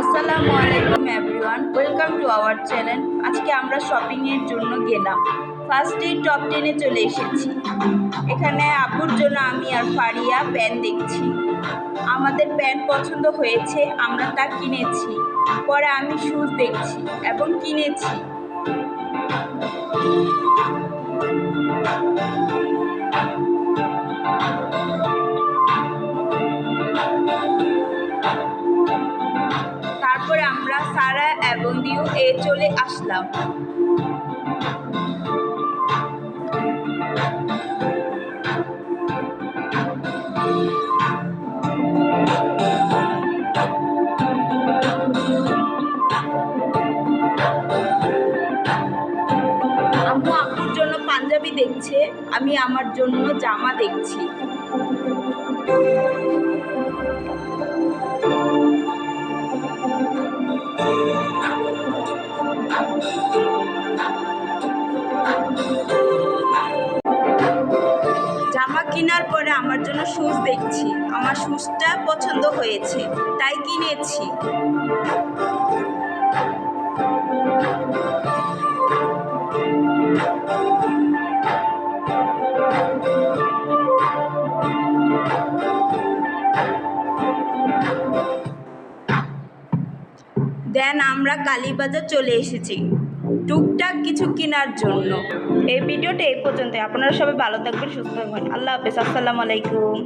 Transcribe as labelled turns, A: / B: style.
A: আসসালামু আলাইকুম everyone welcome to our channel আজকে আমরা শপিংয়ের জন্য গেলাম। ফার্স্টেই টপ টেনে চলে এসেছি। এখানে আপুর জন্য আমি আর ফারিয়া প্যান দেখছি। আমাদের প্যান পছন্দ হয়েছে, আমরা তা কিনেছি। পরে আমি শুজ দেখছি এবং কিনেছি। সারা দিউ এ চলে আসলাম। জন্য পাঞ্জাবি দেখছে আমি আমার জন্য জামা দেখছি। জামা কেনার পরে আমার জন্য শুজ দেখছি। আমার শুজটা পছন্দ হয়েছে তাই কিনেছি। দেন আমরা কালীবাজার চলে এসেছি। টুকটাক কিছু কেনার জন্য। এই ভিডিওটা এই পর্যন্ত আপনারা সবাই ভালো থাকবেন, সুস্থ থাকবেন। আল্লাহ হাফেজ। আসসালামু আলাইকুম।